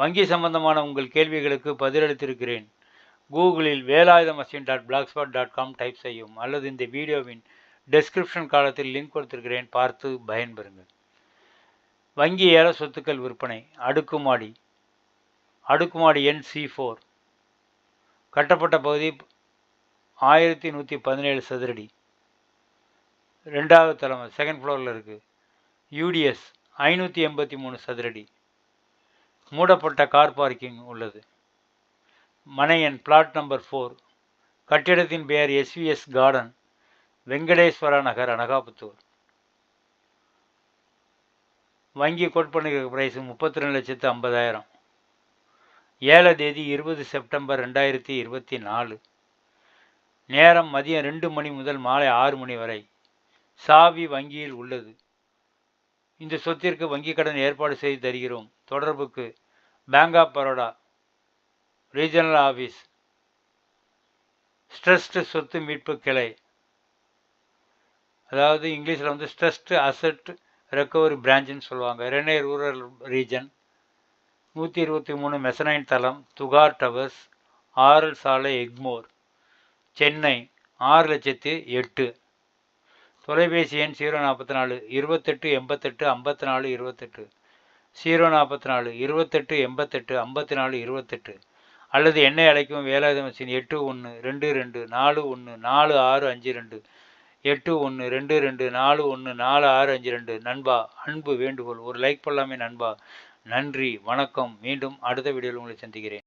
வங்கி சம்பந்தமான உங்கள் கேள்விகளுக்கு பதிலளித்திருக்கிறேன். கூகுளில் Velayudham machine dot blogspot dot com type செய்யும் அல்லது இந்த வீடியோவின் டெஸ்கிரிப்ஷன் காலத்தில் லிங்க் கொடுத்திருக்கிறேன் பார்த்து பயன்பெறுங்கள். வங்கி ஏல சொத்துக்கள் விற்பனை அடுக்குமாடி அடுக்குமாடி எண் சி ஃபோர் கட்டப்பட்ட பகுதி ஆயிரத்தி நூற்றி பதினேழு சதுரடி. ரெண்டாவது தலைமை செகண்ட் ஃப்ளோரில் இருக்குது யூடிஎஸ் ஐநூற்றி எண்பத்தி மூணு சதுரடி. மூடப்பட்ட கார் பார்க்கிங் உள்ளது. மனை எண் பிளாட் நம்பர் ஃபோர் கட்டிடத்தின் பெயர் எஸ்விஎஸ் கார்டன் வெங்கடேஸ்வரா நகர் அனகாபுத்தூர். வங்கி கோட்பண்ணுகிற பிரைஸ் முப்பத்தி ரெண்டு லட்சத்து ஐம்பதாயிரம். ஏழ தேதி இருபது செப்டம்பர் ரெண்டாயிரத்தி இருபத்தி நாலு. நேரம் மதியம் ரெண்டு மணி முதல் மாலை ஆறு மணி வரை. சாவி வங்கியில் உள்ளது. இந்த சொத்திற்கு வங்கி கடன் ஏற்பாடு செய்து தருகிறோம். தொடர்புக்கு bank of Baroda regional office stressed சொத்து மீட்பு கிளை. அதாவது இங்கிலீஷில் வந்து ஸ்ட்ரெஸ்டு அசட் ரெக்கவரி பிரான்ச்சுன்னு சொல்லுவாங்க. ரெனே ரூரல் ரீஜன். நூற்றி இருபத்தி மூணு மெசனைன் தளம் துகார் டவர்ஸ் ஆரல் சாலை எக்மோர் சென்னை ஆறு லட்சத்து எட்டு. தொலைபேசி எண் ஜீரோ நாற்பத்தி நாலு இருபத்தெட்டு எண்பத்தெட்டு ஐம்பத்தி நாலு இருபத்தெட்டு. ஜீரோ நாற்பத்தி நாலு இருபத்தெட்டு எண்பத்தெட்டு ஐம்பத்தி நாலு இருபத்தெட்டு. அல்லது என்னை அழைக்கும் வேலாயுத மிஷின் எட்டு ஒன்று ரெண்டு ரெண்டு நாலு ஒன்று நாலு ஆறு அஞ்சு ரெண்டு. எட்டு ஒன்று ரெண்டு ரெண்டு நாலு ஒன்று நாலு ஆறு அஞ்சு ரெண்டு. நண்பா அன்பு வேண்டுகோள். ஒரு லைக் பண்ணலாமே நண்பா. நன்றி வணக்கம். மீண்டும் அடுத்த வீடியோவில் உங்களை சந்திக்கிறேன்.